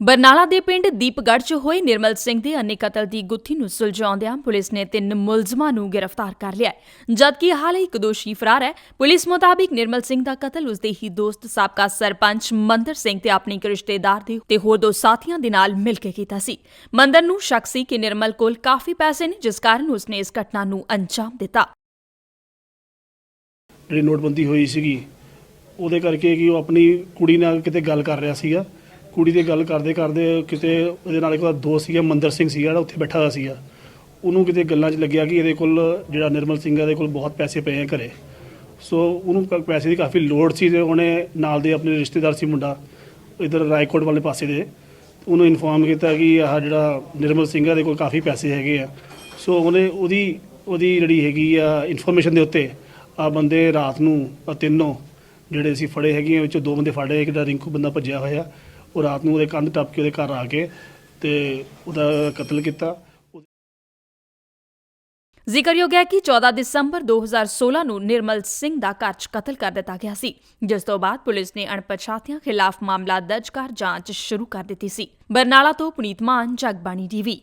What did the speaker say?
ਬਰਨਾਲਾ ਦੇ ਪਿੰਡ ਦੀਪਗੜ੍ਹ 'ਚ ਹੋਏ ਨਿਰਮਲ ਸਿੰਘ ਦੇ ਅੰਨੇ ਕਤਲ ਦੀ ਗੁੱਥੀ ਨੂੰ ਸੁਲਝਾਉਂਦਿਆਂ ਪੁਲਿਸ ਨੇ ਤਿੰਨ ਮੁਲਜ਼ਮਾਂ ਨੂੰ ਗ੍ਰਿਫਤਾਰ ਕਰ ਲਿਆ ਹੈ। ਜਦਕਿ ਹਾਲੇ ਇੱਕ ਦੋਸ਼ੀ ਫਰਾਰ ਹੈ, ਪੁਲਿਸ ਮੁਤਾਬਿਕ ਨਿਰਮਲ ਸਿੰਘ ਦਾ ਕਤਲ ਉਸਦੇ ਹੀ ਦੋਸਤ ਸਾਬਕਾ ਸਰਪੰਚ ਮੰਦਰ ਸਿੰਘ ਤੇ ਆਪਣੇ ਇੱਕ ਰਿਸ਼ਤੇਦਾਰ ਦੇ ਤੇ ਹੋਰ ਦੋ ਸਾਥੀਆਂ ਦੇ ਨਾਲ ਮਿਲ ਕੇ ਕੀਤਾ ਸੀ। ਮੰਦਰ ਨੂੰ ਸ਼ੱਕ ਸੀ ਕਿ ਨਿਰਮਲ ਕੋਲ ਕਾਫੀ ਪੈਸੇ ਨੇ, ਜਿਸ ਕਾਰਨ ਉਸਨੇ ਇਸ ਘਟਨਾ ਨੂੰ ਅੰਜਾਮ ਦਿੱਤਾ। ਜਿਹੜੀ ਨੋਟਬੰਦੀ ਹੋਈ ਸੀਗੀ, ਉਹਦੇ ਕਰਕੇ ਕਿ ਉਹ ਆਪਣੀ ਕੁੜੀ ਨਾਲ ਕਿਤੇ ਗੱਲ ਕਰ ਰਿਹਾ ਸੀਗਾ। ਕੁੜੀ ਦੇ ਗੱਲ ਕਰਦੇ ਕਰਦੇ ਕਿਤੇ ਉਹਦੇ ਨਾਲ ਇੱਕ ਉਹਦਾ ਦੋਸਤ ਸੀਗਾ, ਮੰਦਰ ਸਿੰਘ ਸੀਗਾ ਜਿਹੜਾ ਉੱਥੇ ਬੈਠਾ ਹੋਇਆ ਸੀਗਾ। ਉਹਨੂੰ ਕਿਤੇ ਗੱਲਾਂ 'ਚ ਲੱਗਿਆ ਕਿ ਇਹਦੇ ਕੋਲ ਜਿਹੜਾ ਨਿਰਮਲ ਸਿੰਘ ਹੈ, ਇਹਦੇ ਕੋਲ ਬਹੁਤ ਪੈਸੇ ਪਏ ਆ ਘਰੇ। ਸੋ ਉਹਨੂੰ ਕ- ਪੈਸੇ ਦੀ ਕਾਫੀ ਲੋੜ ਸੀ ਤੇ ਉਹਨੇ ਨਾਲ ਦੇ ਆਪਣੇ ਰਿਸ਼ਤੇਦਾਰ ਸੀ ਮੁੰਡਾ, ਇਧਰ ਰਾਏਕੋਟ ਵਾਲੇ ਪਾਸੇ ਦੇ। ਉਹਨੂੰ ਇਨਫੋਰਮ ਕੀਤਾ ਕਿ ਆਹ ਜਿਹੜਾ ਨਿਰਮਲ ਸਿੰਘ ਹੈ, ਇਹਦੇ ਕੋਲ ਕਾਫੀ ਪੈਸੇ ਹੈਗੇ ਆ। ਸੋ ਉਹਨੇ ਉਹਦੀ ਉਹਦੀ ਜਿਹੜੀ ਹੈਗੀ ਆ ਇਨਫੋਰਮੇਸ਼ਨ ਦੇ ਉੱਤੇ ਆ ਬੰਦੇ ਰਾਤ ਨੂੰ ਆਹ ਤਿੰਨੋਂ ਜਿਹੜੇ ਅਸੀਂ ਫੜੇ ਹੈਗੇ ਆ ਵਿੱਚੋਂ ਦੋ ਬੰਦੇ ਫੜੇ ਇੱਕ ਦਾ ਰਿੰਕੂ ਬੰਦਾ ਭੱਜਿਆ ਹੋਇਆ। ਉਹ ਰਾਤ ਨੂੰ ਉਹਦੇ ਕੰਧ ਟੱਪ ਕੇ ਉਹਦੇ ਘਰ ਆ ਕੇ ਤੇ ਉਹਦਾ ਕਤਲ ਕੀਤਾ। ਜ਼ਿਕਰਯੋਗ ਹੈ ਕਿ 14 ਦਸੰਬਰ 2016 ਨੂੰ ਨਿਰਮਲ ਸਿੰਘ ਦਾ ਘਰ 'ਚ ਕਤਲ ਕਰ ਦਿੱਤਾ ਗਿਆ ਸੀ, ਜਿਸ ਤੋਂ ਬਾਅਦ ਪੁਲਿਸ ਨੇ ਅਣਪਛਾਤਿਆਂ ਖਿਲਾਫ ਮਾਮਲਾ ਦਰਜ ਕਰ ਜਾਂਚ ਸ਼ੁਰੂ ਕਰ ਦਿੱਤੀ ਸੀ। ਬਰਨਾਲਾ ਤੋਂ ਪੁਨੀਤ ਮਾਨ, ਜਗਬਾਣੀ ਟੀਵੀ